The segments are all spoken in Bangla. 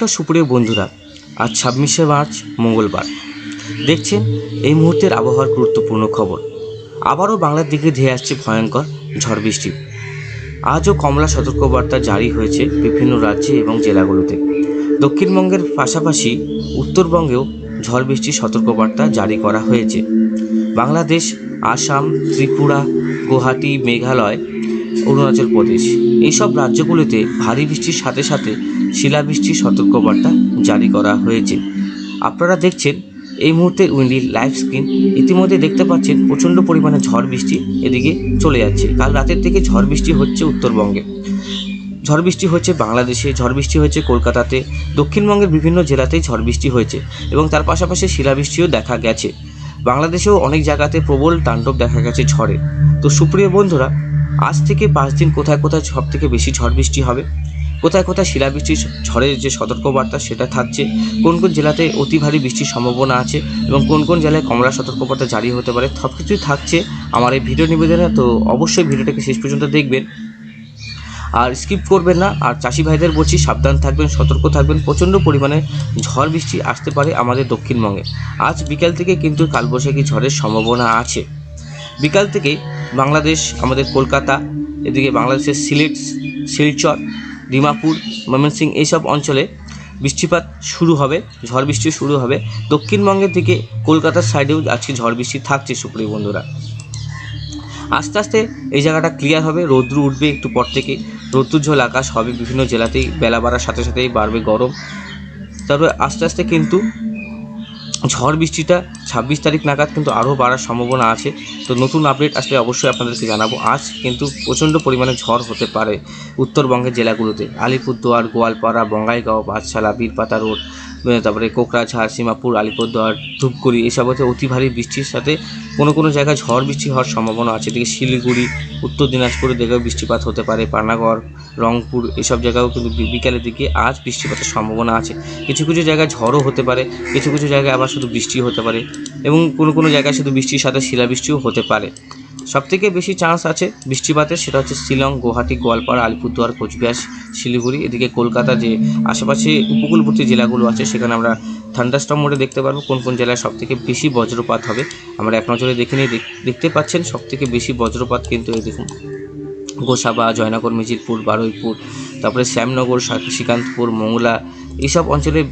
তো সুপ্রিয় বন্ধুরা, আজ ছাব্বিশে মার্চ, মঙ্গলবার। দেখছেন, এই মুহূর্তের আবহাওয়ার গুরুত্বপূর্ণ খবর। আবারও বাংলার দিকে ধেয়ে আসছে ভয়ঙ্কর ঝড় বৃষ্টি। আজও কমলা সতর্কবার্তা জারি হয়েছে বিভিন্ন রাজ্যে এবং জেলাগুলোতে। দক্ষিণবঙ্গের পাশাপাশি উত্তরবঙ্গেও ঝড় বৃষ্টির সতর্কবার্তা জারি করা হয়েছে। বাংলাদেশ, আসাম, ত্রিপুরা, গুয়াহাটি, মেঘালয়, অরুণাচল প্রদেশ, এইসব রাজ্যগুলিতে ভারী বৃষ্টির সাথে সাথে শিলাবৃষ্টির সতর্কবার্তা জারি করা হয়েছে। আপনারা দেখছেন এই মুহূর্তে উইন্ডি লাইভ স্ক্রিন। ইতিমধ্যে দেখতে পাচ্ছেন প্রচণ্ড পরিমাণে ঝড় বৃষ্টি এদিকে চলে যাচ্ছে। কাল রাতের থেকে ঝড় বৃষ্টি হচ্ছে উত্তরবঙ্গে। ঝড় বৃষ্টি হচ্ছে বাংলাদেশে, ঝড় বৃষ্টি হয়েছে কলকাতাতে, দক্ষিণবঙ্গের বিভিন্ন জেলাতেই ঝড় বৃষ্টি হয়েছে এবং তার পাশাপাশি শিলাবৃষ্টিও দেখা গেছে। বাংলাদেশেও অনেক জায়গাতে প্রবল তাণ্ডব দেখা গেছে ঝড়ে। তো সুপ্রিয় বন্ধুরা, আজ থেকে পাঁচ দিন কোথায় কোথায় সব থেকে বেশি ঝড় বৃষ্টি হবে? কোথায় কোথায় শিলাবৃষ্টির ঝড়ের যে সতর্কবার্তা সেটা থাকছে, কোন কোন জেলাতে অতি ভারী বৃষ্টির সম্ভাবনা আছে এবং কোন কোন জেলায় কমলা সতর্কবার্তা জারি হতে পারে সব কিছুই থাকছে আমার এই ভিডিও নিবেদনে, তো অবশ্যই ভিডিওটাকে শেষ পর্যন্ত দেখবেন। আর স্কিপ করবেন না, আর চাষি ভাইদের বলছি, সাবধান থাকবেন, সতর্ক থাকবেন, প্রচণ্ড পরিমাণে ঝড় বৃষ্টি আসতে পারে আমাদের দক্ষিণবঙ্গে। আজ বিকাল থেকে কিন্তু কালবৈশাখী ঝড়ের সম্ভাবনা আছে। বিকাল থেকে বাংলাদেশ, আমাদের কলকাতা, এদিকে বাংলাদেশের সিলেট, শিলচর ডিমাপুর, ময়মনসিংহ এইসব অঞ্চলে বৃষ্টিপাত শুরু হবে, ঝড় বৃষ্টি শুরু হবে। দক্ষিণবঙ্গের দিকে কলকাতার সাইডেও আজকে ঝড় বৃষ্টি থাকছে, সুপ্রিয় বন্ধুরা। আস্তে আস্তে এই জায়গাটা ক্লিয়ার হবে, রৌদ্র উঠবে একটু পর থেকে। রৌদ্রুজ্জ্বল আকাশ হবে বিভিন্ন জেলাতেই, বেলা বাড়ার সাথে সাথেই বাড়বে গরম। তারপরে আস্তে আস্তে কিন্তু ঝড় বৃষ্টিটা ছাব্বিশ তারিখ নাগাদ কিন্তু আরও বাড়ার সম্ভাবনা আছে। তো নতুন আপডেট আসলে অবশ্যই আপনাদেরকে জানাব। আজ কিন্তু প্রচণ্ড পরিমাণে ঝড় হতে পারে উত্তরবঙ্গের জেলাগুলোতে। আলিপুরদুয়ার, গোয়ালপাড়া, বঙ্গাইগাঁও, পাঠশালা, বীরপাতা রোড তারপরে কোকরাঝাড়, সীমাপুর, আলিপুরদুয়ার, ধূপগুড়ি এসব হচ্ছে অতি ভারী বৃষ্টির সাথে কোনো কোনো জায়গায় ঝড় বৃষ্টি হওয়ার সম্ভাবনা আছে। এদিকে শিলিগুড়ি, উত্তর দিনাজপুরের দিকেও বৃষ্টিপাত হতে পারে। পানাগড়, রংপুর এসব জায়গাও কিন্তু বিকালের দিকে আজ বৃষ্টিপাতের সম্ভাবনা আছে। কিছু কিছু জায়গায় ঝড়ও হতে পারে, কিছু কিছু জায়গায় আবার শুধু বৃষ্টি হতে পারে এবং কোনো কোনো জায়গায় শুধু বৃষ্টির সাথে শিলাবৃষ্টিও হতে পারে। সবথেকে বেশি চান্স আছে বৃষ্টিপাতের সেটা হচ্ছে শিলং, গুয়াহাটি, গোয়ালপাড়া, আলিপুরদুয়ার, কোচবিহার, শিলিগুড়ি। এদিকে কলকাতা যে আশেপাশে উপকূলবর্তী জেলাগুলো আছে, সেখানে আমরা থান্ডারস্টম মোডে দেখতে পারব কোন কোন জেলায় সবথেকে বেশি বজ্রপাত হবে। আমরা এক নজরে দেখে নিয়ে দেখ- দেখতে পাচ্ছেন সবথেকে বেশি বজ্রপাত কিন্তু এই দেখুন, গোসাবা, জয়নগর মেজিরপুর বারুইপুর, তারপরে শ্যামনগর শ্রীকান্তপুর, মংলা, এইসব অঞ্চলে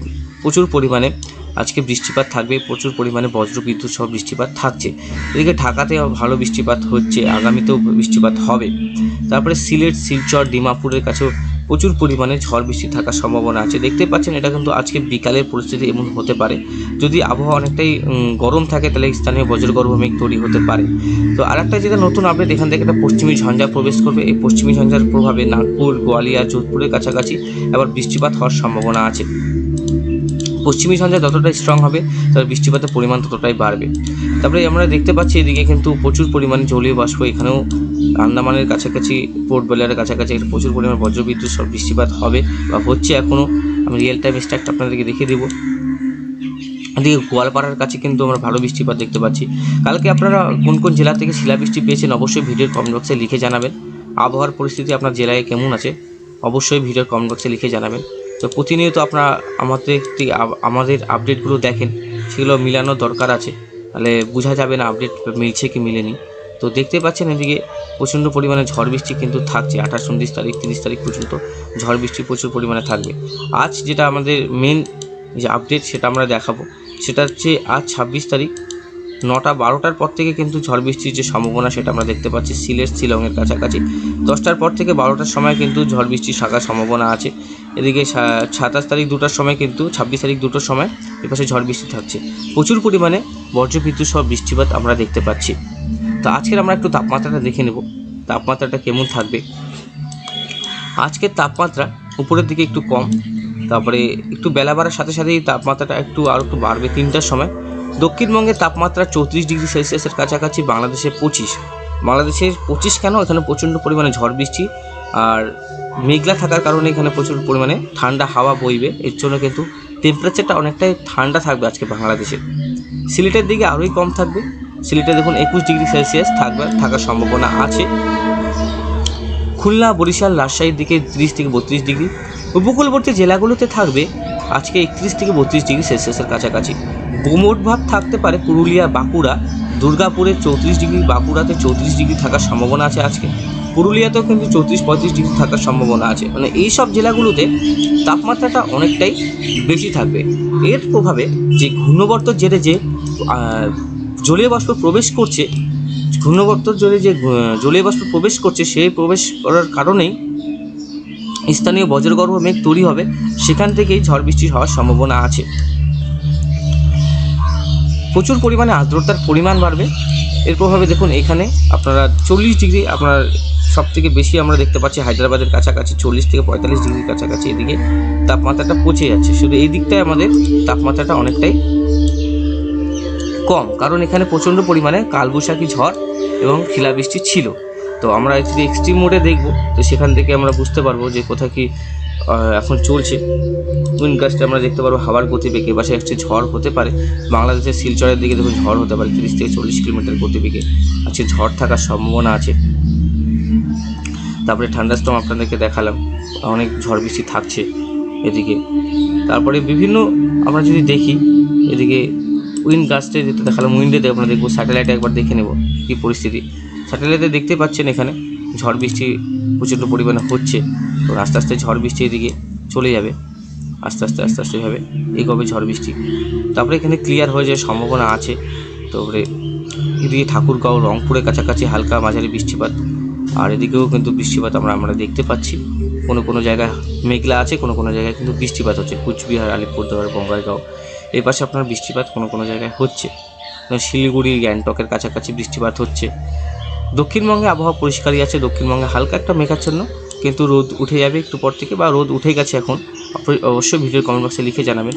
প্রচুর পরিমাণে আজকে বৃষ্টিপাত থাকবে, প্রচুর পরিমাণে বজ্রবিদ্যুৎ সহ বৃষ্টিপাত থাকছে। এদিকে ঢাকাতে ভালো বৃষ্টিপাত হচ্ছে, আগামীতেও বৃষ্টিপাত হবে। তারপরে সিলেট, শিলচর, ডিমাপুরের কাছেও প্রচুর পরিমাণে ঝড় বৃষ্টি থাকার সম্ভাবনা আছে। দেখতে পাচ্ছেন, এটা কিন্তু আজকে বিকালের পরিস্থিতি এমন হতে পারে। যদি আবহাওয়া অনেকটাই গরম থাকে, তাহলে স্থানীয় বজ্রগর্ভ মেঘ তৈরি হতে পারে। তো আর একটা যেটা নতুন আপডেট এখান থেকে একটা পশ্চিমী ঝঞ্ঝা প্রবেশ করবে। এই পশ্চিমী ঝঞ্ঝার প্রভাবে নাগপুর, গোয়ালিয়া, যোধপুরের কাছাকাছি আবার বৃষ্টিপাত হওয়ার সম্ভাবনা আছে। পশ্চিমী ঝঞ্ঝা যতটাই স্ট্রং হবে, তার বৃষ্টিপাতের পরিমাণ ততটাই বাড়বে। তারপরে আমরা দেখতে পাচ্ছি এদিকে কিন্তু প্রচুর পরিমাণে জলীয় বাষ্প, এখানেও আন্দামানের কাছাকাছি, পোর্ট বেলারের কাছাকাছি প্রচুর পরিমাণ বজ্রবিদ্যুৎ সব বৃষ্টিপাত হবে বা হচ্ছে এখনও আমি রিয়েল টাইম স্ট্যাকটা আপনাদেরকে দেখিয়ে দেবো। এদিকে গোয়ালপাড়ার কাছে কিন্তু আমরা ভালো বৃষ্টিপাত দেখতে পাচ্ছি। কালকে আপনারা কোন কোন জেলা থেকে শিলাবৃষ্টি পেয়েছেন অবশ্যই ভিডিওর কমেন্ট বক্সে লিখে জানাবেন। আবহাওয়ার পরিস্থিতি আপনার জেলায় কেমন আছে, অবশ্যই ভিডিওর কমেন্ট বক্সে লিখে জানাবেন। তো প্রতিনিয়ত আপনারা আমাদের আমাদের আপডেটগুলো দেখেন, সেগুলো মিলানোর দরকার আছে। তাহলে বোঝা যাবে না আপডেট মিলছে কি মিলেনি। তো দেখতে পাচ্ছেন এদিকে প্রচণ্ড পরিমাণে ঝড় বৃষ্টি কিন্তু থাকছে, আঠাশ, উনত্রিশ তারিখ, তিরিশ তারিখ পর্যন্ত ঝড় বৃষ্টি প্রচুর পরিমাণে থাকবে। আজ যেটা আমাদের মেন যে আপডেট সেটা আমরা দেখাবো, সেটা হচ্ছে আজ ছাব্বিশ তারিখ নটা বারোটার পর থেকে কিন্তু ঝড় বৃষ্টির যে সম্ভাবনা সেটা আমরা দেখতে পাচ্ছি সিলেট, শিলংয়ের কাছাকাছি। দশটার পর থেকে বারোটার সময় কিন্তু ঝড় বৃষ্টির থাকার সম্ভাবনা আছে। এদিকে সাতাশ তারিখ দুটার সময় কিন্তু, ছাব্বিশ তারিখ দুটোর সময় এপাশে ঝড় বৃষ্টি থাকছে। প্রচুর পরিমাণে বজ্রবিদ্যুৎ সহ বৃষ্টিপাত আমরা দেখতে পাচ্ছি। তো আজকের আমরা একটু তাপমাত্রাটা দেখে নেব। তাপমাত্রাটা কেমন থাকবে? আজকের তাপমাত্রা উপরের দিকে একটু কম, তারপরে একটু বেলা বাড়ার সাথে সাথেই তাপমাত্রাটা একটু আর একটু বাড়বে তিনটার সময়। দক্ষিণবঙ্গের তাপমাত্রা চৌত্রিশ ডিগ্রি সেলসিয়াসের কাছাকাছি, বাংলাদেশে পঁচিশ। বাংলাদেশের পঁচিশ কেন? এখানে প্রচণ্ড পরিমাণে ঝড় বৃষ্টি আর মেঘলা থাকার কারণে এখানে প্রচুর পরিমাণে ঠান্ডা হাওয়া বইবে। এর জন্য কিন্তু টেম্পারেচারটা অনেকটাই ঠান্ডা থাকবে আজকে বাংলাদেশে। সিলেটের দিকে আরোই কম থাকবে। সিলেটে দেখুন একুশ ডিগ্রি সেলসিয়াস থাকবে, থাকার সম্ভাবনা আছে। খুলনা, বরিশাল, রাজশাহীর দিকে তিরিশ থেকে বত্রিশ ডিগ্রি। উপকূলবর্তী জেলাগুলোতে থাকবে আজকে একত্রিশ থেকে বত্রিশ ডিগ্রি সেলসিয়াসের কাছাকাছি। গুমোট ভাব থাকতে পারে পুরুলিয়া, বাঁকুড়া। দুর্গাপুরে চৌত্রিশ ডিগ্রি, বাঁকুড়াতে চৌত্রিশ ডিগ্রি থাকার সম্ভাবনা আছে আজকে। পুরুলিয়াতেও কিন্তু চৌত্রিশ, পঁয়ত্রিশ ডিগ্রি থাকার সম্ভাবনা আছে। মানে এই সব জেলাগুলোতে তাপমাত্রাটা অনেকটাই বেশি থাকবে। এর প্রভাবে যে ঘূর্ণবর্ত জেরে যে জলীয় বাষ্প প্রবেশ করছে, ঘূর্ণবর্ত জেরে যে জলীয় বাষ্প প্রবেশ করছে, সেই প্রবেশ করার কারণেই স্থানীয় বজ্রগর্ভ মেঘ তৈরি হবে, সেখান থেকেই ঝড় বৃষ্টি হওয়ার সম্ভাবনা আছে। প্রচুর পরিমাণে আর্দ্রতার পরিমাণ বাড়বে। এর প্রভাবে দেখুন এখানে আপনারা চল্লিশ ডিগ্রি, আপনার সব থেকে বেশি আমরা দেখতে পাচ্ছি হায়দ্রাবাদের কাছাকাছি, চল্লিশ থেকে পঁয়তাল্লিশ ডিগ্রির কাছাকাছি এদিকে তাপমাত্রাটা পচে যাচ্ছে। শুধু এই দিকটায় আমাদের তাপমাত্রাটা অনেকটাই কম, কারণ এখানে প্রচণ্ড পরিমাণে কালবৈশাখী ঝড় এবং শিলাবৃষ্টি ছিল। তো আমরা যদি এক্সট্রিম মোডে দেখব। তো সেখান থেকে আমরা বুঝতে পারব যে কোথায় কি এখন চলছে। উইন্ডগাস্টে আমরা দেখতে পারব হাওয়ার গতিবেগে পাশে একটি ঝড় হতে পারে। বাংলাদেশের শিলচরের দিকে দেখুন ঝড় হতে পারে তিরিশ থেকে চল্লিশ কিলোমিটার গতিবেগে। আজকে ঝড় থাকার সম্ভাবনা আছে। তারপরে ঠান্ডা স্টম আপনাদেরকে দেখালাম। অনেক ঝড় বৃষ্টি থাকছে এদিকে। তারপরে বিভিন্ন আমরা যদি দেখি, এদিকে উইন্ড গাছটা যেটা দেখালাম উইন্ডে আমরা দেখব স্যাটেলাইটে একবার দেখে নেব কী পরিস্থিতি। স্যাটেলাইটে দেখতে পাচ্ছেন এখানে ঝড় বৃষ্টি প্রচণ্ড পরিমাণে হচ্ছে। তো আস্তে আস্তে ঝড় বৃষ্টি এদিকে চলে যাবে। আস্তে আস্তে আস্তে আস্তে এভাবে এগোবে ঝড় বৃষ্টি। তারপরে এখানে ক্লিয়ার হয়ে যাওয়ার সম্ভাবনা আছে। তারপরে এদিকে ঠাকুরগাঁও, রংপুরের কাছাকাছি হালকা মাঝারি বৃষ্টিপাত। আর এদিকেও কিন্তু বৃষ্টিপাত আমরা আমরা দেখতে পাচ্ছি। কোনো কোনো জায়গায় মেঘলা আছে, কোনো কোনো জায়গায় কিন্তু বৃষ্টিপাত হচ্ছে। কুচবিহার, আলিপুরদুয়ার বঙ্গাইগাঁও এই পাশে আপনার বৃষ্টিপাত কোনো কোনো জায়গায় হচ্ছে। শিলিগুড়ি, গ্যাংটকের কাছাকাছি বৃষ্টিপাত হচ্ছে। দক্ষিণবঙ্গে আবহাওয়া পরিষ্কারই আছে, দক্ষিণবঙ্গে হালকা একটা মেঘাচ্ছন্ন, কিন্তু রোদ উঠে যাবে একটু পর থেকে বা রোদ উঠে গেছে এখন, অবশ্যই ভিডিওর কমেন্ট বক্সে লিখে জানাবেন।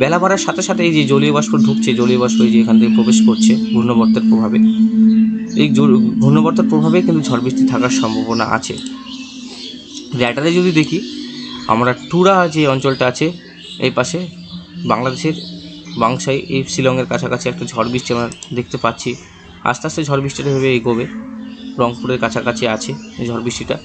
বেলা বাড়ার সাথে সাথে এই যে জলীয় বাষ্প ঢুকছে, জলীয় বাষ্প এই যে এখান থেকে প্রবেশ করছে ঘূর্ণবর্তের প্রভাবে। এই ঘূর্ণবর্তের প্রভাবে কিন্তু ঝড় বৃষ্টি থাকার সম্ভাবনা আছে। র্যাডারে যদি দেখি, আমরা টুরা যে অঞ্চলটা আছে, এই পাশে বাংলাদেশের বাংশাই এই শিলংয়ের কাছাকাছি একটা ঝড় বৃষ্টি আমরা দেখতে পাচ্ছি। আস্তে আস্তে ঝড় বৃষ্টিটা ভেবে এগোবে। রংপুরের কাছাকাছি আছে এই ঝড় বৃষ্টিটা।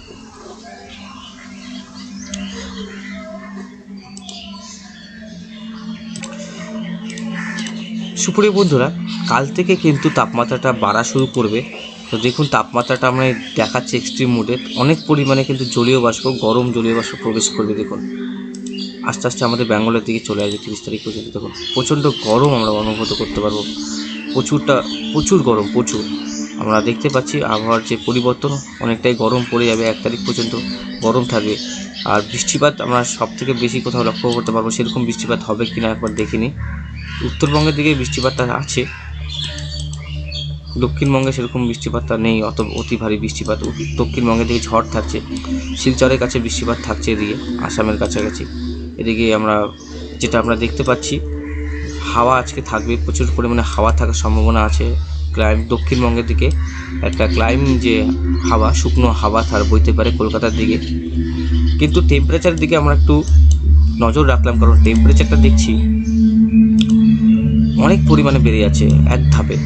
সুপুরি বন্ধুরা, কাল থেকে কিন্তু তাপমাত্রাটা বাড়া শুরু করবে। তো দেখুন, তাপমাত্রাটা আমরা দেখাচ্ছি এক্সট্রিম মোডে অনেক পরিমাণে কিন্তু জলীয় বাষ্প, গরম জলীয় বাষ্প প্রবেশ করবে, দেখুন। আস্তে আস্তে আমাদের ব্যাঙ্গলের দিকে চলে আসবে তিরিশ তারিখ পর্যন্ত, দেখুন। প্রচণ্ড গরম আমরা অনুভূত করতে পারব। প্রচুরটা, প্রচুর গরম, প্রচুর। আমরা দেখতে পাচ্ছি আবহাওয়ার যে পরিবর্তন, অনেকটাই গরম পড়ে যাবে এক তারিখ পর্যন্ত। গরম থাকবে। আর বৃষ্টিপাত আমরা সব থেকে বেশি কোথাও লক্ষ্য করতে পারব, সেরকম বৃষ্টিপাত হবে কি না একবার দেখিনি উত্তরবঙ্গের দিকে বৃষ্টিপাতটা আছে। দক্ষিণবঙ্গে সেরকম বৃষ্টিপাতটা নেই, অত, অতি ভারী বৃষ্টিপাত। দক্ষিণবঙ্গের দিকে ঝড় থাকছে। শিলচরের কাছে বৃষ্টিপাত থাকছে এদিকে, আসামের কাছাকাছি। এদিকে আমরা, যেটা আমরা দেখতে পাচ্ছি হাওয়া আজকে থাকবে, প্রচুর পরিমাণে হাওয়া থাকার সম্ভাবনা আছে ক্লাইম, দক্ষিণবঙ্গের দিকে। একটা ক্লাইম যে হাওয়া, শুকনো হাওয়া তার বইতে পারে কলকাতার দিকে। কিন্তু টেম্পারেচারের দিকে আমরা একটু নজর রাখলাম, কারণ টেম্পারেচারটা দেখছি অনেক পরিমাণে বেড়ে যাচ্ছে এক ধাপে।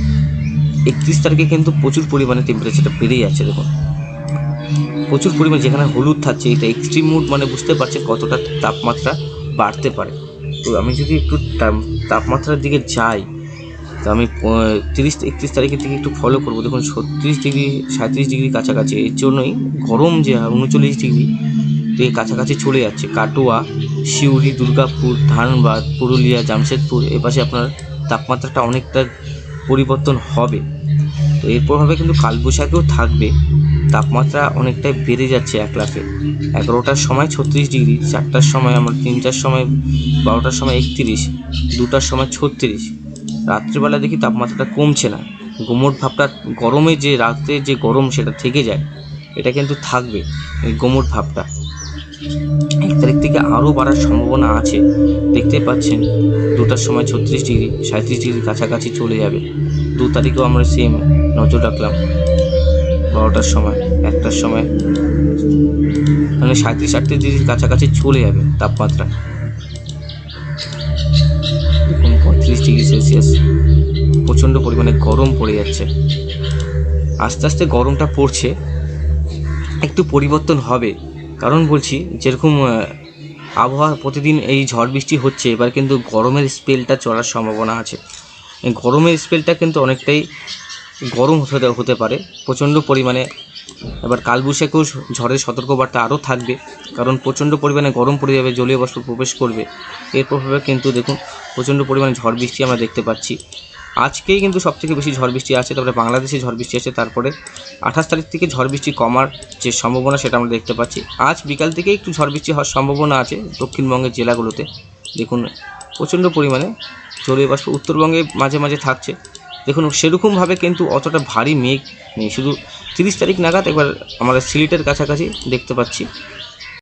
একত্রিশ তারিখে কিন্তু প্রচুর পরিমাণে টেম্পারেচারটা বেড়ে যাচ্ছে, দেখুন। প্রচুর পরিমাণে যেখানে হলুদ থাকছে, এটা এক্সট্রিম মুড মানে বুঝতে পারছে কতটা তাপমাত্রা বাড়তে পারে। তো আমি যদি একটু তাপ- তাপমাত্রার দিকে যাই, তো আমি তিরিশ, একত্রিশ তারিখের দিকে একটু ফলো করব। দেখুন, ছত্রিশ ডিগ্রি, সাঁত্রিশ ডিগ্রি কাছাকাছি, এর জন্যই গরম যে উনচল্লিশ ডিগ্রি এর কাছাকাছি চলে যাচ্ছে। কাটোয়া, সিউড়ি, দুর্গাপুর, ধানবাদ, পুরুলিয়া, জামশেদপুর এপাশে আপনার তাপমাত্রাটা অনেকটা পরিবর্তন হবে। তো এর প্রভাবে কিন্তু কালবৈশাখীও থাকবে। তাপমাত্রা অনেকটাই বেড়ে যাচ্ছে এক লাখে এগারোটার সময় ছত্রিশ ডিগ্রি, চারটার সময় আমার তিনটার সময় বারোটার সময় একত্রিশ, দুটার সময় ছত্রিশ। রাত্রিবেলা দেখি তাপমাত্রাটা কমছে না। গোমট ভাবটা গরমে যে রাতে যে গরম সেটা থেকে যায়। এটা কিন্তু থাকবে, এই গোমট ভাবটা। এক তারিখ থেকে আরও বাড়ার সম্ভাবনা আছে। দেখতে পাচ্ছেন, দুটার সময় ছত্রিশ ডিগ্রি সাঁত্রিশ ডিগ্রির কাছাকাছি চলে যাবে। দু তারিখেও আমরা সেম নজর রাখলাম। বারোটার সময়, একটার সময়। মানে সাঁত্রিশ আটত্রিশ ডিগ্রির কাছাকাছি চলে যাবে তাপমাত্রা। পঁয়ত্রিশ ডিগ্রি সেলসিয়াস। প্রচণ্ড পরিমাণে গরম পড়ে যাচ্ছে। আস্তে আস্তে গরমটা পড়ছে। একটু পরিবর্তন হবে। কারণ বলছি, যেরকম আবহাওয়া প্রতিদিন এই ঝড় বৃষ্টি হচ্ছে, এবার কিন্তু গরমের স্পেলটা চলার সম্ভাবনা আছে। গরমের স্পেলটা কিন্তু অনেকটাই গরম হতে হতে পারে, প্রচণ্ড পরিমাণে। এবার কালবৈশাখীও ঝড়ের সতর্কবার্তা আরও থাকবে, কারণ প্রচণ্ড পরিমাণে গরম পড়ে যাবে, জলীয় বাষ্প প্রবেশ করবে। এর প্রভাবে কিন্তু দেখুন, প্রচণ্ড পরিমাণে ঝড় বৃষ্টি আমরা দেখতে পাচ্ছি। আজকেই কিন্তু সবথেকে বেশি ঝড় বৃষ্টি আছে, তারপরে বাংলাদেশে ঝড় বৃষ্টি আছে, তারপরে আঠাশ তারিখ থেকে ঝড় বৃষ্টি কমার যে সম্ভাবনা সেটা আমরা দেখতে পাচ্ছি। আজ বিকাল থেকে একটু ঝড় বৃষ্টি হওয়ার সম্ভাবনা আছে দক্ষিণবঙ্গের জেলাগুলোতে। দেখুন, প্রচণ্ড পরিমাণে জলীয় বাষ্প উত্তরবঙ্গে মাঝে মাঝে থাকছে। দেখুন, সেরকমভাবে কিন্তু অতটা ভারী মেঘ নেই। শুধু তিরিশ তারিখ নাগাদ একবার আমাদের সিলেটের কাছাকাছি দেখতে পাচ্ছি।